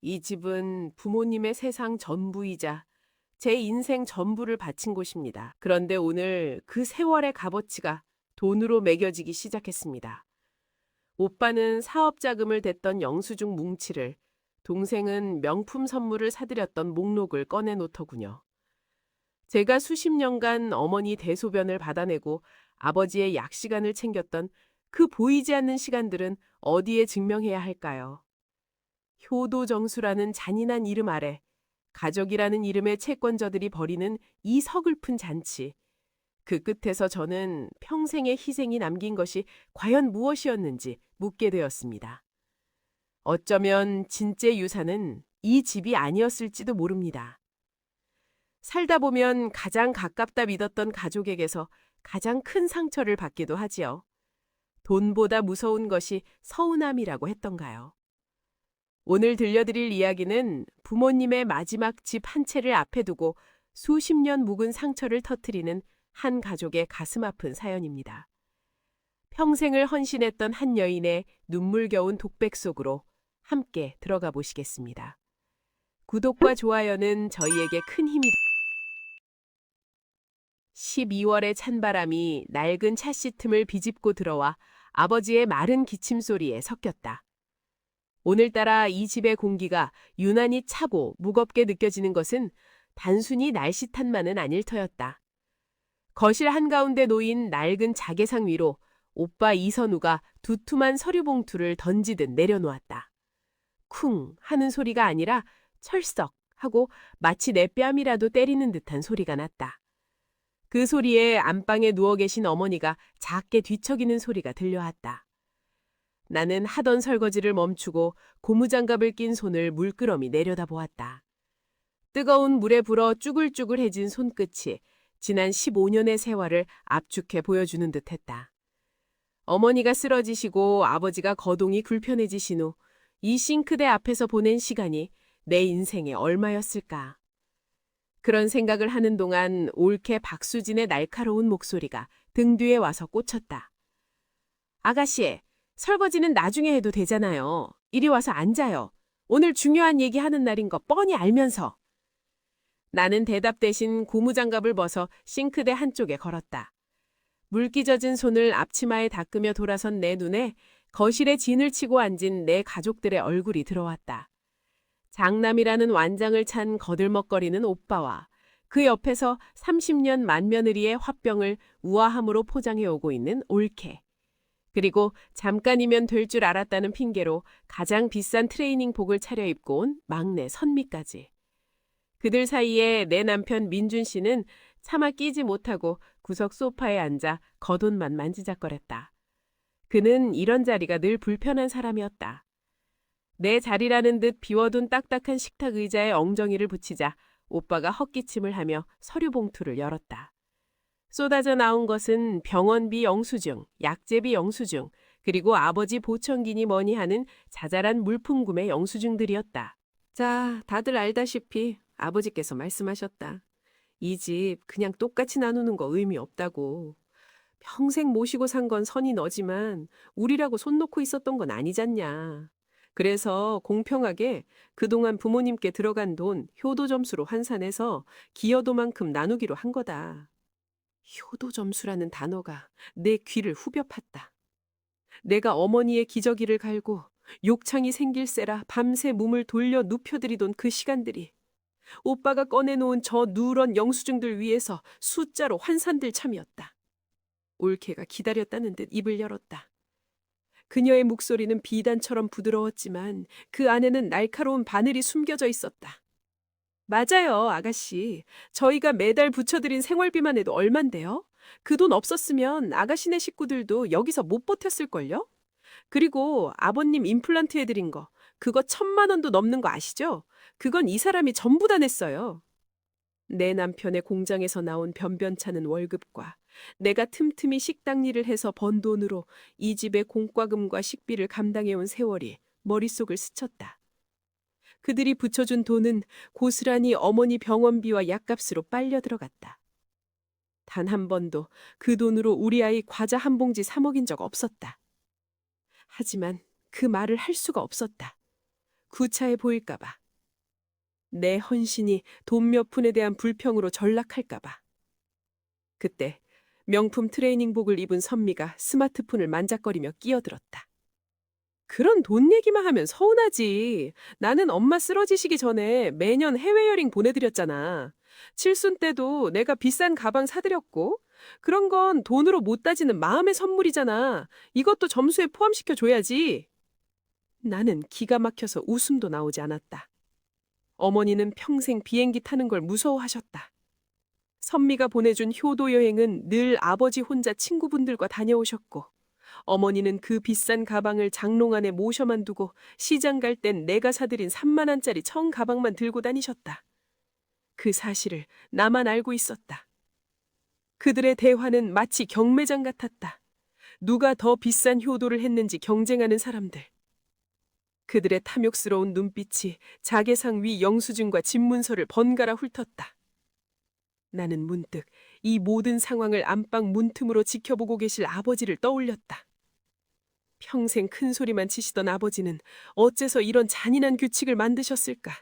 이 집은 부모님의 세상 전부이자 제 인생 전부를 바친 곳입니다. 그런데 오늘 그 세월의 값어치가 돈으로 매겨지기 시작했습니다. 오빠는 사업 자금을 댔던 영수증 뭉치를, 동생은 명품 선물을 사들였던 목록을 꺼내놓더군요. 제가 수십 년간 어머니 대소변을 받아내고 아버지의 약 시간을 챙겼던 그 보이지 않는 시간들은 어디에 증명해야 할까요? 효도정수라는 잔인한 이름 아래 가족이라는 이름의 채권자들이 벌이는 이 서글픈 잔치. 그 끝에서 저는 평생의 희생이 남긴 것이 과연 무엇이었는지 묻게 되었습니다. 어쩌면 진짜 유산은 이 집이 아니었을지도 모릅니다. 살다 보면 가장 가깝다 믿었던 가족에게서 가장 큰 상처를 받기도 하지요. 돈보다 무서운 것이 서운함이라고 했던가요? 오늘 들려드릴 이야기는 부모님의 마지막 집 한 채를 앞에 두고 수십 년 묵은 상처를 터뜨리는 한 가족의 가슴 아픈 사연입니다. 평생을 헌신했던 한 여인의 눈물겨운 독백 속으로 함께 들어가 보시겠습니다. 구독과 좋아요는 저희에게 큰 힘이 12월의 찬바람이 낡은 차씨 틈을 비집고 들어와 아버지의 마른 기침 소리에 섞였다. 오늘따라 이 집의 공기가 유난히 차고 무겁게 느껴지는 것은 단순히 날씨 탓만은 아닐 터였다. 거실 한가운데 놓인 낡은 자개상 위로 오빠 이선우가 두툼한 서류 봉투를 던지듯 내려놓았다. 쿵 하는 소리가 아니라 철썩 하고 마치 내 뺨이라도 때리는 듯한 소리가 났다. 그 소리에 안방에 누워 계신 어머니가 작게 뒤척이는 소리가 들려왔다. 나는 하던 설거지를 멈추고 고무장갑을 낀 손을 물끄러미 내려다보았다. 뜨거운 물에 불어 쭈글쭈글해진 손끝이 지난 15년의 세월을 압축해 보여주는 듯했다. 어머니가 쓰러지시고 아버지가 거동이 불편해지신 후 이 싱크대 앞에서 보낸 시간이 내 인생에 얼마였을까. 그런 생각을 하는 동안 올케 박수진의 날카로운 목소리가 등 뒤에 와서 꽂혔다. 아가씨, 설거지는 나중에 해도 되잖아요. 이리 와서 앉아요. 오늘 중요한 얘기 하는 날인 거 뻔히 알면서. 나는 대답 대신 고무장갑을 벗어 싱크대 한쪽에 걸었다. 물기 젖은 손을 앞치마에 닦으며 돌아선 내 눈에 거실에 진을 치고 앉은 내 가족들의 얼굴이 들어왔다. 장남이라는 완장을 찬 거들먹거리는 오빠와 그 옆에서 30년 만며느리의 화병을 우아함으로 포장해 오고 있는 올케. 그리고 잠깐이면 될 줄 알았다는 핑계로 가장 비싼 트레이닝복을 차려입고 온 막내 선미까지. 그들 사이에 내 남편 민준 씨는 차마 끼지 못하고 구석 소파에 앉아 겉옷만 만지작거렸다. 그는 이런 자리가 늘 불편한 사람이었다. 내 자리라는 듯 비워둔 딱딱한 식탁 의자에 엉덩이를 붙이자 오빠가 헛기침을 하며 서류 봉투를 열었다. 쏟아져 나온 것은 병원비 영수증, 약제비 영수증, 그리고 아버지 보청기니 뭐니 하는 자잘한 물품 구매 영수증들이었다. 자, 다들 알다시피 아버지께서 말씀하셨다. 이 집 그냥 똑같이 나누는 거 의미 없다고. 평생 모시고 산 건 선이 너지만 우리라고 손 놓고 있었던 건 아니잖냐. 그래서 공평하게 그동안 부모님께 들어간 돈 효도 점수로 환산해서 기여도만큼 나누기로 한 거다. 효도 점수라는 단어가 내 귀를 후벼 팠다. 내가 어머니의 기저귀를 갈고 욕창이 생길세라 밤새 몸을 돌려 눕혀드리던 그 시간들이 오빠가 꺼내놓은 저 누런 영수증들 위에서 숫자로 환산될 참이었다. 올케가 기다렸다는 듯 입을 열었다. 그녀의 목소리는 비단처럼 부드러웠지만 그 안에는 날카로운 바늘이 숨겨져 있었다. 맞아요, 아가씨. 저희가 매달 붙여드린 생활비만 해도 얼만데요? 그 돈 없었으면 아가씨네 식구들도 여기서 못 버텼을걸요? 그리고 아버님 임플란트 해드린 거, 그거 천만 원도 넘는 거 아시죠? 그건 이 사람이 전부 다 냈어요. 내 남편의 공장에서 나온 변변찮은 월급과 내가 틈틈이 식당 일을 해서 번 돈으로 이 집의 공과금과 식비를 감당해온 세월이 머릿속을 스쳤다. 그들이 붙여준 돈은 고스란히 어머니 병원비와 약값으로 빨려 들어갔다. 단 한 번도 그 돈으로 우리 아이 과자 한 봉지 사 먹인 적 없었다. 하지만 그 말을 할 수가 없었다. 구차해 보일까봐. 내 헌신이 돈 몇 푼에 대한 불평으로 전락할까봐. 그때 명품 트레이닝복을 입은 선미가 스마트폰을 만작거리며 끼어들었다. 그런 돈 얘기만 하면 서운하지. 나는 엄마 쓰러지시기 전에 매년 해외 여행 보내드렸잖아. 칠순 때도 내가 비싼 가방 사드렸고, 그런 건 돈으로 못 따지는 마음의 선물이잖아. 이것도 점수에 포함시켜 줘야지. 나는 기가 막혀서 웃음도 나오지 않았다. 어머니는 평생 비행기 타는 걸 무서워하셨다. 선미가 보내준 효도 여행은 늘 아버지 혼자 친구분들과 다녀오셨고, 어머니는 그 비싼 가방을 장롱 안에 모셔만 두고 시장 갈 땐 내가 사드린 3만 원짜리 청 가방만 들고 다니셨다. 그 사실을 나만 알고 있었다. 그들의 대화는 마치 경매장 같았다. 누가 더 비싼 효도를 했는지 경쟁하는 사람들. 그들의 탐욕스러운 눈빛이 자개상 위 영수증과 집문서를 번갈아 훑었다. 나는 문득 이 모든 상황을 안방 문틈으로 지켜보고 계실 아버지를 떠올렸다. 평생 큰 소리만 치시던 아버지는 어째서 이런 잔인한 규칙을 만드셨을까?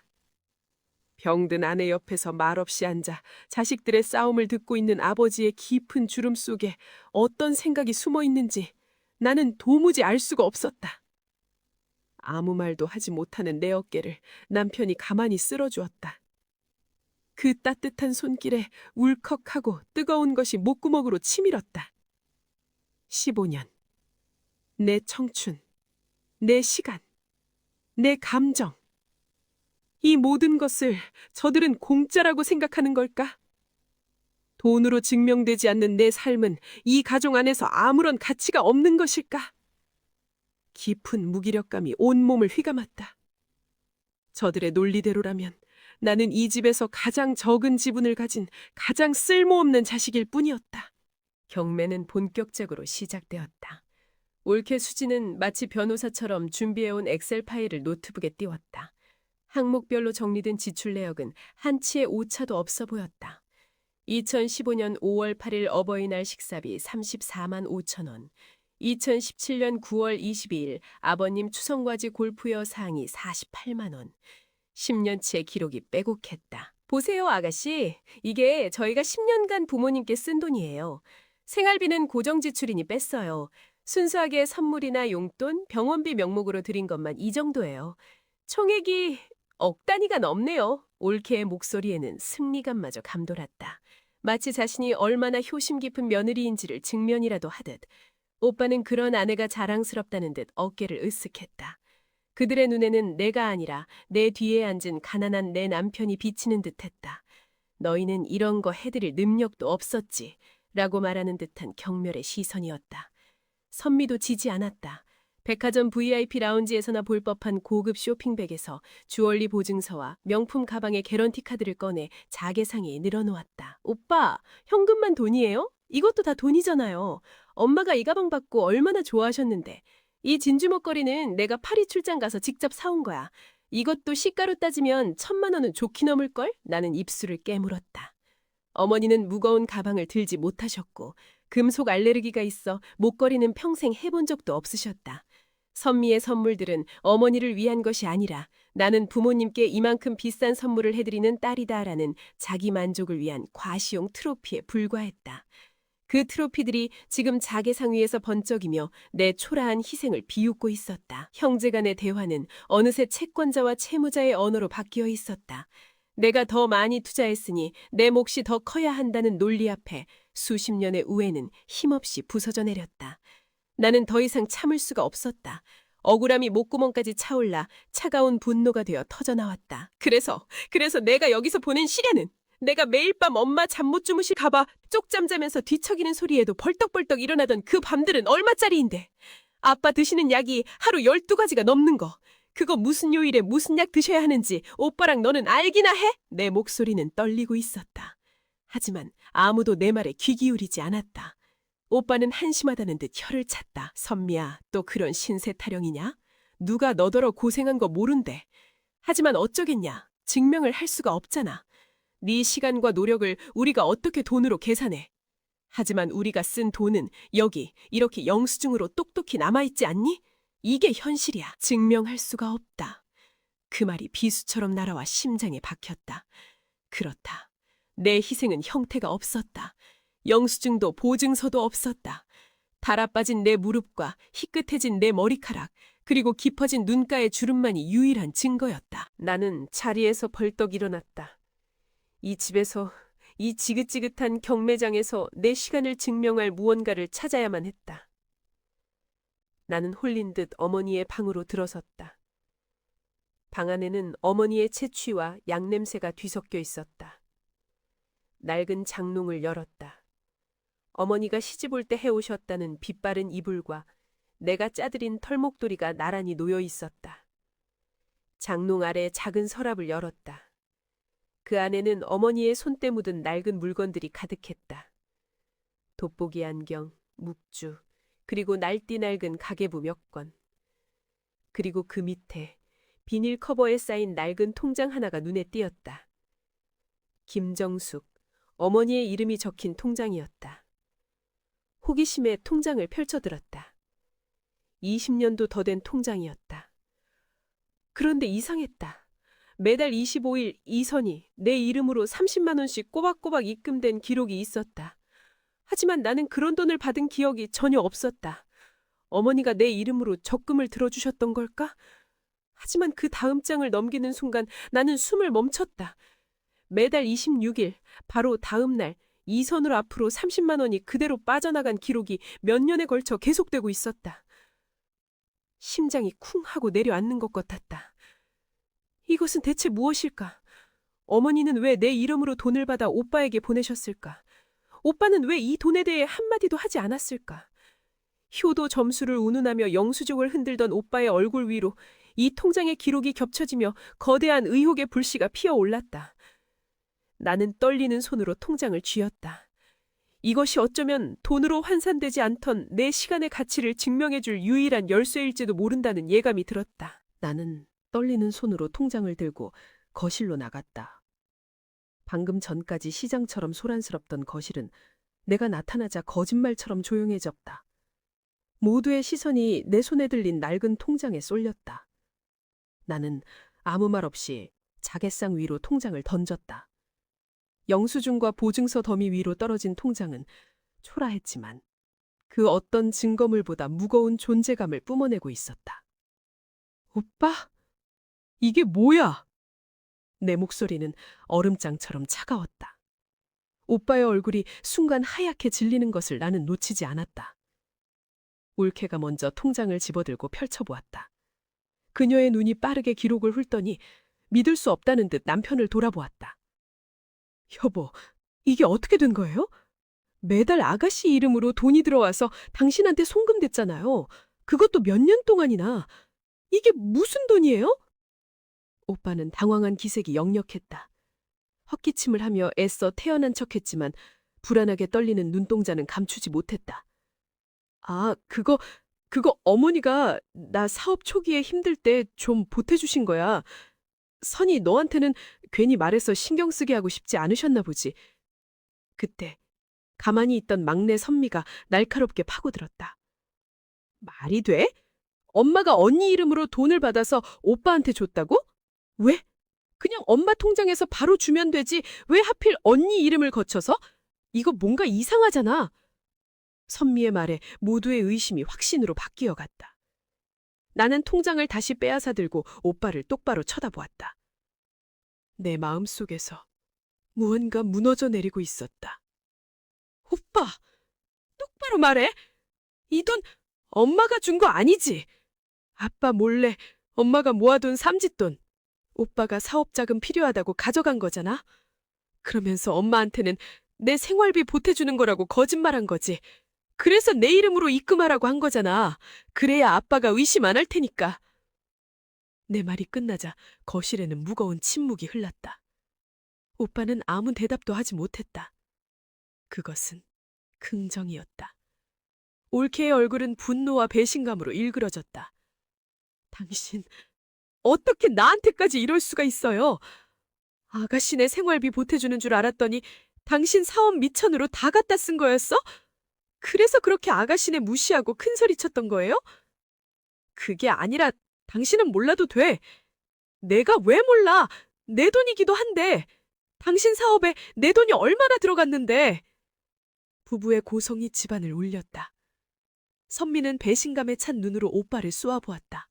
병든 아내 옆에서 말없이 앉아 자식들의 싸움을 듣고 있는 아버지의 깊은 주름 속에 어떤 생각이 숨어 있는지 나는 도무지 알 수가 없었다. 아무 말도 하지 못하는 내 어깨를 남편이 가만히 쓸어주었다. 그 따뜻한 손길에 울컥하고 뜨거운 것이 목구멍으로 치밀었다. 15년. 내 청춘, 내 시간, 내 감정. 이 모든 것을 저들은 공짜라고 생각하는 걸까? 돈으로 증명되지 않는 내 삶은 이 가정 안에서 아무런 가치가 없는 것일까? 깊은 무기력감이 온몸을 휘감았다. 저들의 논리대로라면 나는 이 집에서 가장 적은 지분을 가진 가장 쓸모없는 자식일 뿐이었다. 경매는 본격적으로 시작되었다. 올케 수지는 마치 변호사처럼 준비해온 엑셀 파일을 노트북에 띄웠다. 항목별로 정리된 지출 내역은 한치의 오차도 없어 보였다. 2015년 5월 8일 어버이날 식사비 34만 5천 원, 2017년 9월 22일 아버님 추성과지 골프여 상이 48만 원, 10년치의 기록이 빼곡했다. 보세요, 아가씨. 이게 저희가 10년간 부모님께 쓴 돈이에요. 생활비는 고정 지출이니 뺐어요. 순수하게 선물이나 용돈, 병원비 명목으로 드린 것만 이 정도예요. 총액이 억 단위가 넘네요. 올케의 목소리에는 승리감마저 감돌았다. 마치 자신이 얼마나 효심 깊은 며느리인지를 증명이라도 하듯 오빠는 그런 아내가 자랑스럽다는 듯 어깨를 으쓱했다. 그들의 눈에는 내가 아니라 내 뒤에 앉은 가난한 내 남편이 비치는 듯했다. 너희는 이런 거 해드릴 능력도 없었지. 라고 말하는 듯한 경멸의 시선이었다. 선미도 지지 않았다. 백화점 VIP 라운지에서나 볼 법한 고급 쇼핑백에서 주얼리 보증서와 명품 가방의 개런티 카드를 꺼내 자개 상에 늘어놓았다. 오빠, 현금만 돈이에요? 이것도 다 돈이잖아요. 엄마가 이 가방 받고 얼마나 좋아하셨는데. 이 진주 목걸이는 내가 파리 출장 가서 직접 사온 거야. 이것도 시가로 따지면 천만 원은 좋게 넘을걸? 나는 입술을 깨물었다. 어머니는 무거운 가방을 들지 못하셨고 금속 알레르기가 있어 목걸이는 평생 해본 적도 없으셨다. 선미의 선물들은 어머니를 위한 것이 아니라 나는 부모님께 이만큼 비싼 선물을 해드리는 딸이다라는 자기 만족을 위한 과시용 트로피에 불과했다. 그 트로피들이 지금 자개상 위에서 번쩍이며 내 초라한 희생을 비웃고 있었다. 형제 간의 대화는 어느새 채권자와 채무자의 언어로 바뀌어 있었다. 내가 더 많이 투자했으니 내 몫이 더 커야 한다는 논리 앞에 수십 년의 우애는 힘없이 부서져 내렸다. 나는 더 이상 참을 수가 없었다. 억울함이 목구멍까지 차올라 차가운 분노가 되어 터져나왔다. 그래서, 그래서 내가 여기서 보낸 시련은 내가 매일 밤 엄마 잠 못 주무실 가봐 쪽잠 자면서 뒤척이는 소리에도 벌떡벌떡 일어나던 그 밤들은 얼마짜리인데. 아빠 드시는 약이 하루 12가지가 넘는 거. 그거 무슨 요일에 무슨 약 드셔야 하는지 오빠랑 너는 알기나 해? 내 목소리는 떨리고 있었다. 하지만 아무도 내 말에 귀 기울이지 않았다. 오빠는 한심하다는 듯 혀를 찼다. 선미야, 또 그런 신세 타령이냐? 누가 너더러 고생한 거 모른대. 하지만 어쩌겠냐? 증명을 할 수가 없잖아. 네 시간과 노력을 우리가 어떻게 돈으로 계산해? 하지만 우리가 쓴 돈은 여기 이렇게 영수증으로 똑똑히 남아있지 않니? 이게 현실이야. 증명할 수가 없다. 그 말이 비수처럼 날아와 심장에 박혔다. 그렇다. 내 희생은 형태가 없었다. 영수증도 보증서도 없었다. 달아빠진 내 무릎과 희끗해진 내 머리카락, 그리고 깊어진 눈가의 주름만이 유일한 증거였다. 나는 자리에서 벌떡 일어났다. 이 집에서, 이 지긋지긋한 경매장에서 내 시간을 증명할 무언가를 찾아야만 했다. 나는 홀린 듯 어머니의 방으로 들어섰다. 방 안에는 어머니의 채취와 양냄새가 뒤섞여 있었다. 낡은 장롱을 열었다. 어머니가 시집 올 때 해오셨다는 빛바른 이불과 내가 짜들인 털목도리가 나란히 놓여 있었다. 장롱 아래 작은 서랍을 열었다. 그 안에는 어머니의 손때 묻은 낡은 물건들이 가득했다. 돋보기 안경, 묵주, 그리고 날띠 낡은 가계부 몇 권. 그리고 그 밑에 비닐 커버에 쌓인 낡은 통장 하나가 눈에 띄었다. 김정숙, 어머니의 이름이 적힌 통장이었다. 호기심에 통장을 펼쳐들었다. 20년도 더 된 통장이었다. 그런데 이상했다. 매달 25일 이선이 내 이름으로 30만 원씩 꼬박꼬박 입금된 기록이 있었다. 하지만 나는 그런 돈을 받은 기억이 전혀 없었다. 어머니가 내 이름으로 적금을 들어주셨던 걸까? 하지만 그 다음 장을 넘기는 순간 나는 숨을 멈췄다. 매달 26일, 바로 다음 날, 이선으로 앞으로 30만 원이 그대로 빠져나간 기록이 몇 년에 걸쳐 계속되고 있었다. 심장이 쿵 하고 내려앉는 것 같았다. 이것은 대체 무엇일까? 어머니는 왜 내 이름으로 돈을 받아 오빠에게 보내셨을까? 오빠는 왜 이 돈에 대해 한마디도 하지 않았을까? 효도 점수를 운운하며 영수증을 흔들던 오빠의 얼굴 위로 이 통장의 기록이 겹쳐지며 거대한 의혹의 불씨가 피어올랐다. 나는 떨리는 손으로 통장을 쥐었다. 이것이 어쩌면 돈으로 환산되지 않던 내 시간의 가치를 증명해줄 유일한 열쇠일지도 모른다는 예감이 들었다. 나는 떨리는 손으로 통장을 들고 거실로 나갔다. 방금 전까지 시장처럼 소란스럽던 거실은 내가 나타나자 거짓말처럼 조용해졌다. 모두의 시선이 내 손에 들린 낡은 통장에 쏠렸다. 나는 아무 말 없이 자개상 위로 통장을 던졌다. 영수증과 보증서 더미 위로 떨어진 통장은 초라했지만 그 어떤 증거물보다 무거운 존재감을 뿜어내고 있었다. 오빠? 이게 뭐야? 내 목소리는 얼음장처럼 차가웠다. 오빠의 얼굴이 순간 하얗게 질리는 것을 나는 놓치지 않았다. 울케가 먼저 통장을 집어들고 펼쳐보았다. 그녀의 눈이 빠르게 기록을 훑더니 믿을 수 없다는 듯 남편을 돌아보았다. 여보, 이게 어떻게 된 거예요? 매달 아가씨 이름으로 돈이 들어와서 당신한테 송금됐잖아요. 그것도 몇 년 동안이나. 이게 무슨 돈이에요? 오빠는 당황한 기색이 역력했다. 헛기침을 하며 애써 태어난 척했지만 불안하게 떨리는 눈동자는 감추지 못했다. 아, 그거, 그거 어머니가 나 사업 초기에 힘들 때 좀 보태주신 거야. 선이 너한테는 괜히 말해서 신경 쓰게 하고 싶지 않으셨나 보지. 그때 가만히 있던 막내 선미가 날카롭게 파고들었다. 말이 돼? 엄마가 언니 이름으로 돈을 받아서 오빠한테 줬다고? 왜? 그냥 엄마 통장에서 바로 주면 되지. 왜 하필 언니 이름을 거쳐서? 이거 뭔가 이상하잖아. 선미의 말에 모두의 의심이 확신으로 바뀌어 갔다. 나는 통장을 다시 빼앗아 들고 오빠를 똑바로 쳐다보았다. 내 마음 속에서 무언가 무너져 내리고 있었다. 오빠, 똑바로 말해. 이 돈 엄마가 준 거 아니지? 아빠 몰래 엄마가 모아둔 삼짓돈. 오빠가 사업 자금 필요하다고 가져간 거잖아. 그러면서 엄마한테는 내 생활비 보태주는 거라고 거짓말한 거지. 그래서 내 이름으로 입금하라고 한 거잖아. 그래야 아빠가 의심 안 할 테니까. 내 말이 끝나자 거실에는 무거운 침묵이 흘렀다. 오빠는 아무 대답도 하지 못했다. 그것은 긍정이었다. 올케의 얼굴은 분노와 배신감으로 일그러졌다. 당신, 어떻게 나한테까지 이럴 수가 있어요? 아가씨네 생활비 보태주는 줄 알았더니 당신 사업 미천으로 다 갖다 쓴 거였어? 그래서 그렇게 아가씨네 무시하고 큰소리 쳤던 거예요? 그게 아니라 당신은 몰라도 돼. 내가 왜 몰라? 내 돈이기도 한데. 당신 사업에 내 돈이 얼마나 들어갔는데. 부부의 고성이 집안을 울렸다. 선미는 배신감에 찬 눈으로 오빠를 쏘아보았다.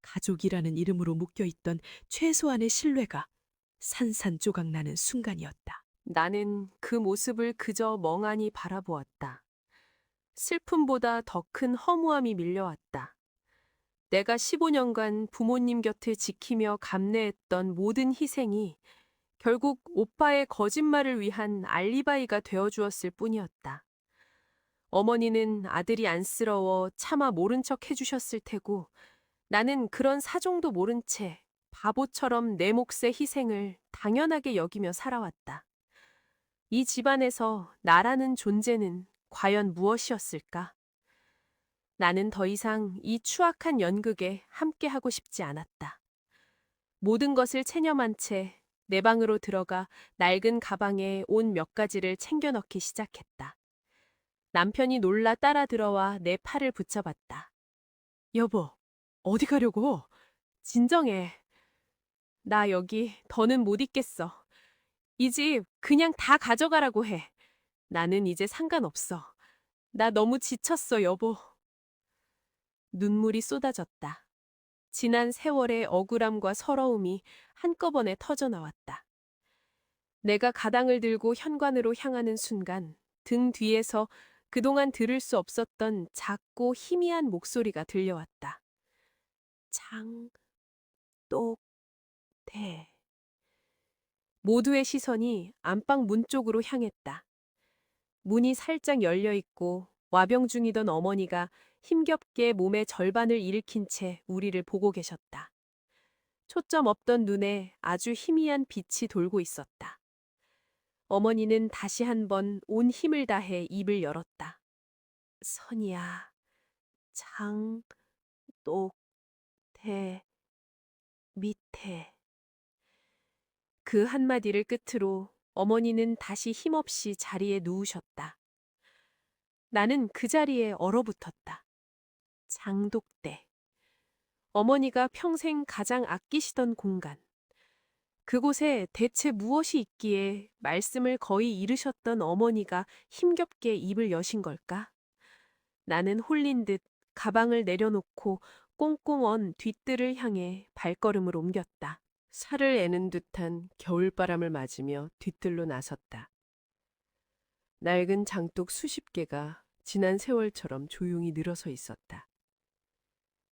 가족이라는 이름으로 묶여있던 최소한의 신뢰가 산산조각 나는 순간이었다. 나는 그 모습을 그저 멍하니 바라보았다. 슬픔보다 더 큰 허무함이 밀려왔다. 내가 15년간 부모님 곁을 지키며 감내했던 모든 희생이 결국 오빠의 거짓말을 위한 알리바이가 되어 주었을 뿐이었다. 어머니는 아들이 안쓰러워 차마 모른 척 해주셨을 테고 나는 그런 사정도 모른 채 바보처럼 내 몫의 희생을 당연하게 여기며 살아왔다. 이 집안에서 나라는 존재는 과연 무엇이었을까? 나는 더 이상 이 추악한 연극에 함께하고 싶지 않았다. 모든 것을 체념한 채 내 방으로 들어가 낡은 가방에 옷몇 가지를 챙겨 넣기 시작했다. 남편이 놀라 따라 들어와 내 팔을 붙잡았다. 여보, 어디 가려고? 진정해. 나 여기 더는 못 있겠어. 이 집 그냥 다 가져가라고 해. 나는 이제 상관없어. 나 너무 지쳤어, 여보. 눈물이 쏟아졌다. 지난 세월의 억울함과 서러움이 한꺼번에 터져 나왔다. 내가 가당을 들고 현관으로 향하는 순간 등 뒤에서 그동안 들을 수 없었던 작고 희미한 목소리가 들려왔다. 장, 똑, 대. 모두의 시선이 안방 문 쪽으로 향했다. 문이 살짝 열려 있고 와병 중이던 어머니가 힘겹게 몸의 절반을 일으킨 채 우리를 보고 계셨다. 초점 없던 눈에 아주 희미한 빛이 돌고 있었다. 어머니는 다시 한번 온 힘을 다해 입을 열었다. 선이야, 장, 똑, 대, 밑에. 그 한마디를 끝으로 어머니는 다시 힘없이 자리에 누우셨다. 나는 그 자리에 얼어붙었다. 장독대. 어머니가 평생 가장 아끼시던 공간. 그곳에 대체 무엇이 있기에 말씀을 거의 잃으셨던 어머니가 힘겹게 입을 여신 걸까? 나는 홀린 듯 가방을 내려놓고 꽁꽁 언 뒷뜰을 향해 발걸음을 옮겼다. 살을 애는 듯한 겨울바람을 맞으며 뒤뜰로 나섰다. 낡은 장독 수십 개가 지난 세월처럼 조용히 늘어서 있었다.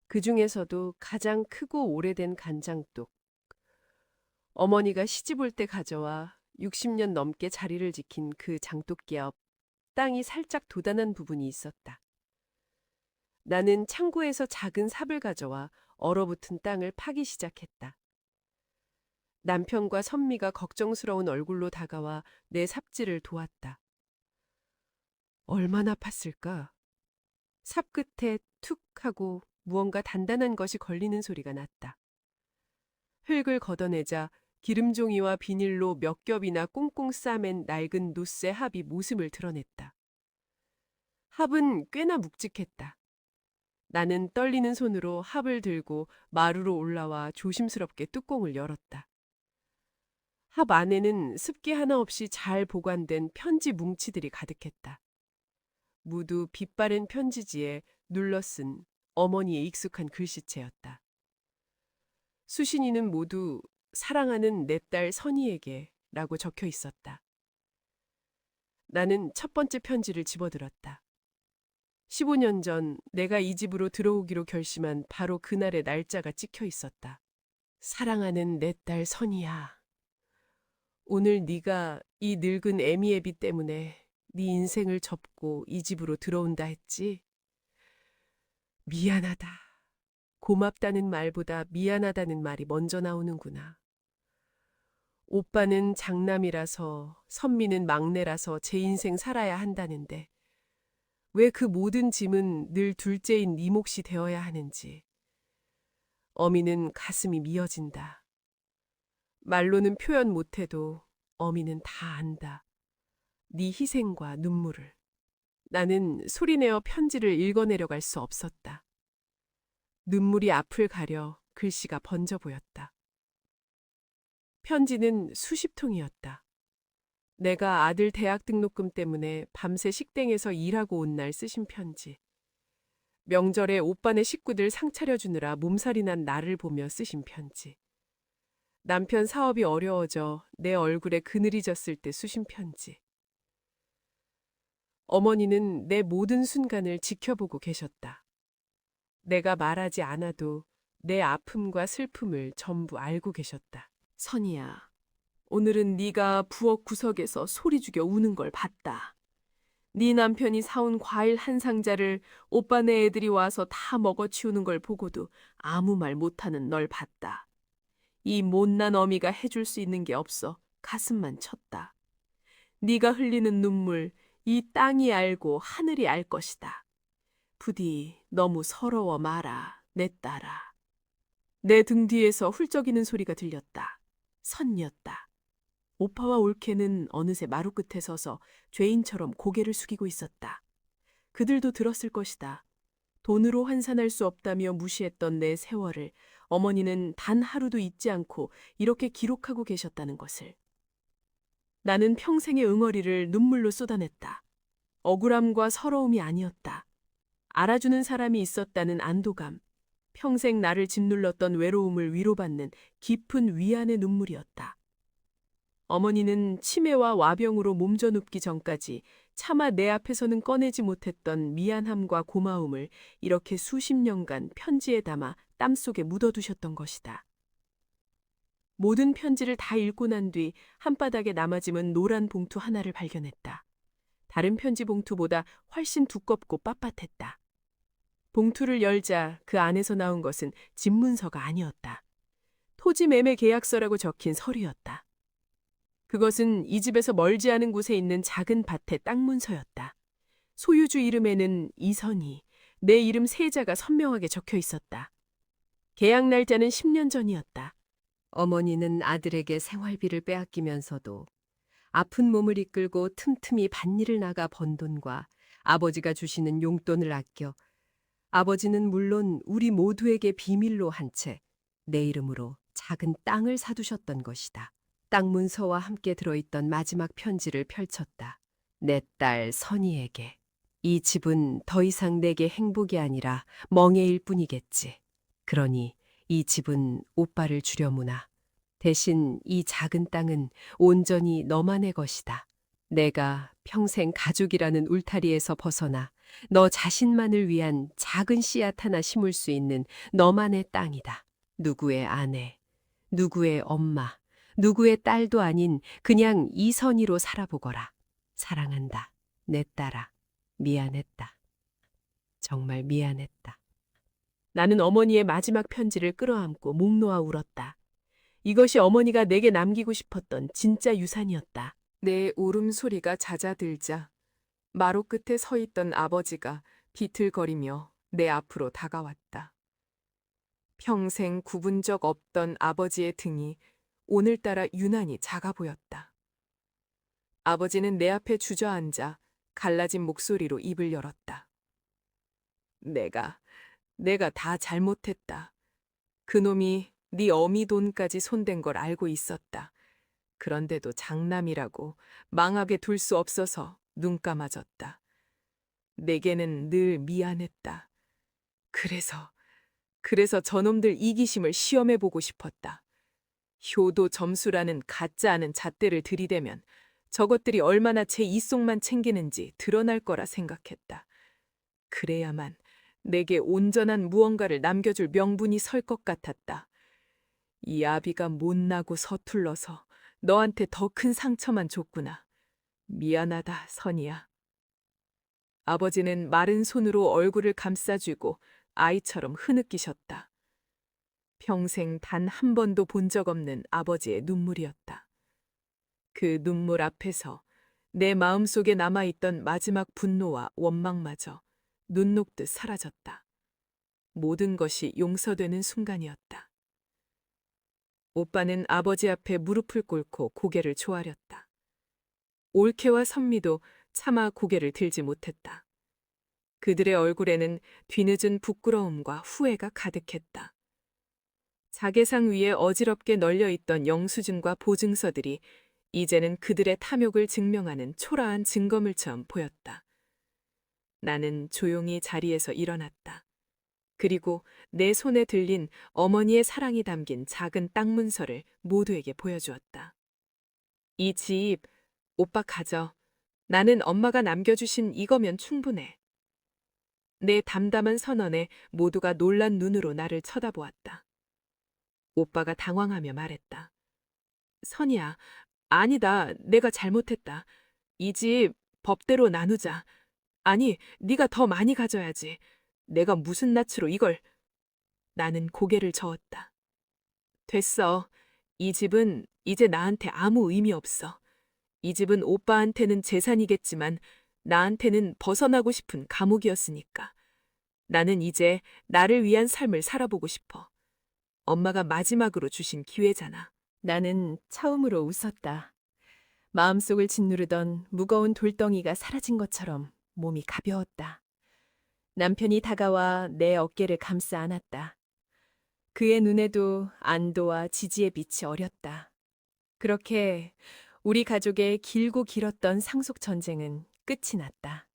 그 중에서도 가장 크고 오래된 간장독. 어머니가 시집 올 때 가져와 60년 넘게 자리를 지킨 그 장독기 앞 땅이 살짝 도단한 부분이 있었다. 나는 창고에서 작은 삽을 가져와 얼어붙은 땅을 파기 시작했다. 남편과 선미가 걱정스러운 얼굴로 다가와 내 삽질을 도왔다. 얼마나 팠을까? 삽 끝에 툭 하고 무언가 단단한 것이 걸리는 소리가 났다. 흙을 걷어내자 기름종이와 비닐로 몇 겹이나 꽁꽁 싸맨 낡은 노쇠 합이 모습을 드러냈다. 합은 꽤나 묵직했다. 나는 떨리는 손으로 합을 들고 마루로 올라와 조심스럽게 뚜껑을 열었다. 합 안에는 습기 하나 없이 잘 보관된 편지 뭉치들이 가득했다. 모두 빛바랜 편지지에 눌러쓴 어머니의 익숙한 글씨체였다. 수신이는 모두 사랑하는 내 딸 선희에게 라고 적혀 있었다. 나는 첫 번째 편지를 집어들었다. 15년 전 내가 이 집으로 들어오기로 결심한 바로 그날의 날짜가 찍혀 있었다. 사랑하는 내 딸 선희야. 오늘 네가 이 늙은 애미애비 때문에 네 인생을 접고 이 집으로 들어온다 했지? 미안하다. 고맙다는 말보다 미안하다는 말이 먼저 나오는구나. 오빠는 장남이라서 선미는 막내라서 제 인생 살아야 한다는데 왜 그 모든 짐은 늘 둘째인 네 몫이 되어야 하는지. 어미는 가슴이 미어진다. 말로는 표현 못해도 어미는 다 안다. 네 희생과 눈물을. 나는 소리내어 편지를 읽어내려갈 수 없었다. 눈물이 앞을 가려 글씨가 번져 보였다. 편지는 수십 통이었다. 내가 아들 대학 등록금 때문에 밤새 식당에서 일하고 온 날 쓰신 편지. 명절에 오빠네 식구들 상 차려주느라 몸살이 난 나를 보며 쓰신 편지. 남편 사업이 어려워져 내 얼굴에 그늘이 졌을 때 쓰신 편지. 어머니는 내 모든 순간을 지켜보고 계셨다. 내가 말하지 않아도 내 아픔과 슬픔을 전부 알고 계셨다. 선이야, 오늘은 네가 부엌 구석에서 소리 죽여 우는 걸 봤다. 네 남편이 사온 과일 한 상자를 오빠네 애들이 와서 다 먹어치우는 걸 보고도 아무 말 못하는 널 봤다. 이 못난 어미가 해줄 수 있는 게 없어 가슴만 쳤다. 네가 흘리는 눈물 이 땅이 알고 하늘이 알 것이다. 부디 너무 서러워 마라, 내 딸아. 내 등 뒤에서 훌쩍이는 소리가 들렸다. 선이었다. 오빠와 올케는 어느새 마루 끝에 서서 죄인처럼 고개를 숙이고 있었다. 그들도 들었을 것이다. 돈으로 환산할 수 없다며 무시했던 내 세월을 어머니는 단 하루도 잊지 않고 이렇게 기록하고 계셨다는 것을. 나는 평생의 응어리를 눈물로 쏟아냈다. 억울함과 서러움이 아니었다. 알아주는 사람이 있었다는 안도감, 평생 나를 짓눌렀던 외로움을 위로받는 깊은 위안의 눈물이었다. 어머니는 치매와 와병으로 몸져 눕기 전까지 차마 내 앞에서는 꺼내지 못했던 미안함과 고마움을 이렇게 수십 년간 편지에 담아 땀속에 묻어두셨던 것이다. 모든 편지를 다 읽고 난 뒤 한바닥에 남아짐은 노란 봉투 하나를 발견했다. 다른 편지 봉투보다 훨씬 두껍고 빳빳했다. 봉투를 열자 그 안에서 나온 것은 집문서가 아니었다. 토지 매매 계약서라고 적힌 서류였다. 그것은 이 집에서 멀지 않은 곳에 있는 작은 밭의 땅 문서였다. 소유주 이름에는 이선희, 내 이름 세자가 선명하게 적혀 있었다. 계약 날짜는 10년 전이었다. 어머니는 아들에게 생활비를 빼앗기면서도 아픈 몸을 이끌고 틈틈이 밭일을 나가 번 돈과 아버지가 주시는 용돈을 아껴 아버지는 물론 우리 모두에게 비밀로 한 채 내 이름으로 작은 땅을 사두셨던 것이다. 땅 문서와 함께 들어있던 마지막 편지를 펼쳤다. 내 딸 선희에게. 이 집은 더 이상 내게 행복이 아니라 멍해일 뿐이겠지. 그러니 이 집은 오빠를 주려무나. 대신 이 작은 땅은 온전히 너만의 것이다. 내가 평생 가족이라는 울타리에서 벗어나 너 자신만을 위한 작은 씨앗 하나 심을 수 있는 너만의 땅이다. 누구의 아내, 누구의 엄마, 누구의 딸도 아닌 그냥 이선희로 살아보거라. 사랑한다. 내 딸아. 미안했다. 정말 미안했다. 나는 어머니의 마지막 편지를 끌어안고 목 놓아 울었다. 이것이 어머니가 내게 남기고 싶었던 진짜 유산이었다. 내 울음소리가 잦아들자 마루 끝에 서 있던 아버지가 비틀거리며 내 앞으로 다가왔다. 평생 굽은 적 없던 아버지의 등이 오늘따라 유난히 작아 보였다. 아버지는 내 앞에 주저앉아 갈라진 목소리로 입을 열었다. 내가, 내가 다 잘못했다. 그놈이 네 어미 돈까지 손댄 걸 알고 있었다. 그런데도 장남이라고 망하게 둘 수 없어서 눈 감아졌다. 내게는 늘 미안했다. 그래서, 그래서 저놈들 이기심을 시험해 보고 싶었다. 효도 점수라는 가짜하는 잣대를 들이대면 저것들이 얼마나 제 이속만 챙기는지 드러날 거라 생각했다. 그래야만 내게 온전한 무언가를 남겨줄 명분이 설 것 같았다. 이 아비가 못나고 서툴러서 너한테 더 큰 상처만 줬구나. 미안하다, 선이야. 아버지는 마른 손으로 얼굴을 감싸쥐고 아이처럼 흐느끼셨다. 평생 단 한 번도 본 적 없는 아버지의 눈물이었다. 그 눈물 앞에서 내 마음속에 남아있던 마지막 분노와 원망마저 눈 녹듯 사라졌다. 모든 것이 용서되는 순간이었다. 오빠는 아버지 앞에 무릎을 꿇고 고개를 조아렸다. 올케와 선미도 차마 고개를 들지 못했다. 그들의 얼굴에는 뒤늦은 부끄러움과 후회가 가득했다. 자개상 위에 어지럽게 널려 있던 영수증과 보증서들이 이제는 그들의 탐욕을 증명하는 초라한 증거물처럼 보였다. 나는 조용히 자리에서 일어났다. 그리고 내 손에 들린 어머니의 사랑이 담긴 작은 땅 문서를 모두에게 보여주었다. 이 집, 오빠 가져. 나는 엄마가 남겨주신 이거면 충분해. 내 담담한 선언에 모두가 놀란 눈으로 나를 쳐다보았다. 오빠가 당황하며 말했다. 선이야, 아니다. 내가 잘못했다. 이 집 법대로 나누자. 아니, 네가 더 많이 가져야지. 내가 무슨 낯으로 이걸... 나는 고개를 저었다. 됐어. 이 집은 이제 나한테 아무 의미 없어. 이 집은 오빠한테는 재산이겠지만 나한테는 벗어나고 싶은 감옥이었으니까. 나는 이제 나를 위한 삶을 살아보고 싶어. 엄마가 마지막으로 주신 기회잖아. 나는 처음으로 웃었다. 마음속을 짓누르던 무거운 돌덩이가 사라진 것처럼 몸이 가벼웠다. 남편이 다가와 내 어깨를 감싸 안았다. 그의 눈에도 안도와 지지의 빛이 어렸다. 그렇게 우리 가족의 길고 길었던 상속 전쟁은 끝이 났다.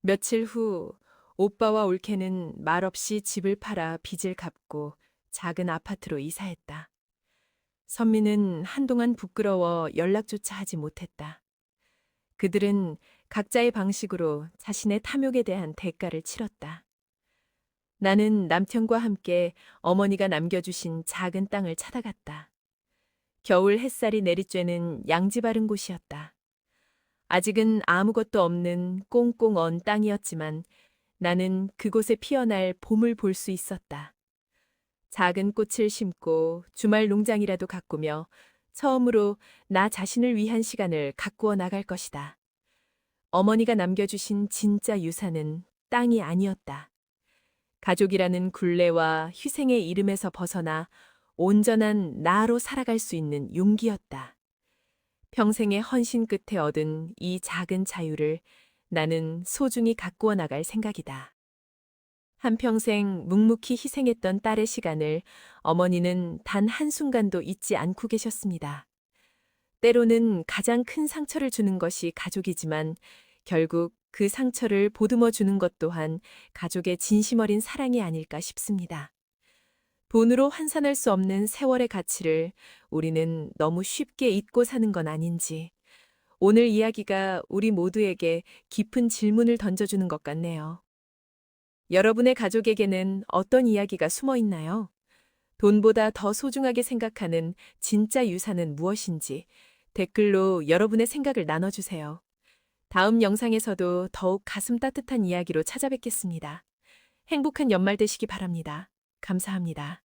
며칠 후 오빠와 올케는 말없이 집을 팔아 빚을 갚고 작은 아파트로 이사했다. 선미는 한동안 부끄러워 연락조차 하지 못했다. 그들은 각자의 방식으로 자신의 탐욕에 대한 대가를 치렀다. 나는 남편과 함께 어머니가 남겨주신 작은 땅을 찾아갔다. 겨울 햇살이 내리쬐는 양지 바른 곳이었다. 아직은 아무것도 없는 꽁꽁 언 땅이었지만 나는 그곳에 피어날 봄을 볼 수 있었다. 작은 꽃을 심고 주말 농장이라도 가꾸며 처음으로 나 자신을 위한 시간을 가꾸어 나갈 것이다. 어머니가 남겨주신 진짜 유산은 땅이 아니었다. 가족이라는 굴레와 희생의 이름에서 벗어나 온전한 나로 살아갈 수 있는 용기였다. 평생의 헌신 끝에 얻은 이 작은 자유를 나는 소중히 가꾸어 나갈 생각이다. 한평생 묵묵히 희생했던 딸의 시간을 어머니는 단 한순간도 잊지 않고 계셨습니다. 때로는 가장 큰 상처를 주는 것이 가족이지만 결국 그 상처를 보듬어 주는 것 또한 가족의 진심 어린 사랑이 아닐까 싶습니다. 돈으로 환산할 수 없는 세월의 가치를 우리는 너무 쉽게 잊고 사는 건 아닌지 오늘 이야기가 우리 모두에게 깊은 질문을 던져주는 것 같네요. 여러분의 가족에게는 어떤 이야기가 숨어 있나요? 돈보다 더 소중하게 생각하는 진짜 유산은 무엇인지 댓글로 여러분의 생각을 나눠주세요. 다음 영상에서도 더욱 가슴 따뜻한 이야기로 찾아뵙겠습니다. 행복한 연말 되시기 바랍니다. 감사합니다.